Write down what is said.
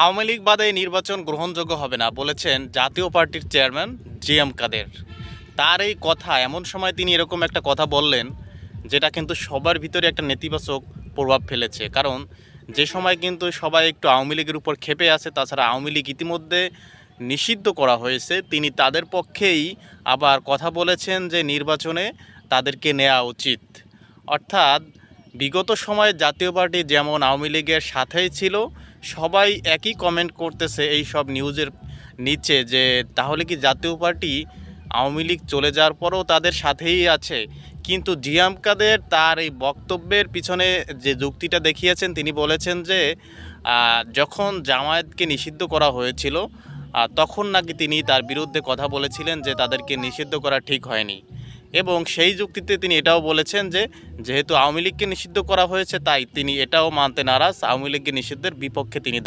আওয়ামী লীগ বাদে নির্বাচন গ্রহণযোগ্য হবে না বলেছেন জাতীয় পার্টির চেয়ারম্যান জি এম কাদের। তার এই কথা এমন সময় তিনি এরকম একটা কথা বললেন, যেটা কিন্তু সবার ভিতরে একটা নেতিবাচক প্রভাব ফেলেছে। কারণ যে সময় কিন্তু সবাই একটু আওয়ামী লীগের উপর ক্ষেপে আছে, তাছাড়া আওয়ামী লীগ ইতিমধ্যে নিষিদ্ধ করা হয়েছে। তিনি তাদের পক্ষেই আবার কথা বলেছেন যে নির্বাচনে তাদেরকে নেওয়া উচিত। অর্থাৎ বিগত সময়ে জাতীয় পার্টি যেমন আওয়ামী লীগের সাথেই ছিল সবাই একই কমেন্ট করতেছে এই সব নিউজের নিচে যে, তাহলে কি জাতীয় পার্টি আওয়ামী লীগ চলে যাওয়ার পরও তাদের সাথেই আছে? কিন্তু জিয়াম কাদের তার এই বক্তব্যের পিছনে যে যুক্তিটা দেখিয়েছেন, তিনি বলেছেন যে যখন জামায়াতকে নিষিদ্ধ করা হয়েছিল তখন নাকি তিনি তার বিরুদ্ধে কথা বলেছিলেন যে তাদেরকে নিষিদ্ধ করা ঠিক হয়নি। এবং সেই যুক্তিতে তিনি এটাও বলেছেন যে, যেহেতু আওয়ামী লীগকে নিষিদ্ধ করা হয়েছে, তাই তিনি এটাও মানতে নারাজ। আওয়ামী লীগকে নিষিদ্ধের বিপক্ষে তিনি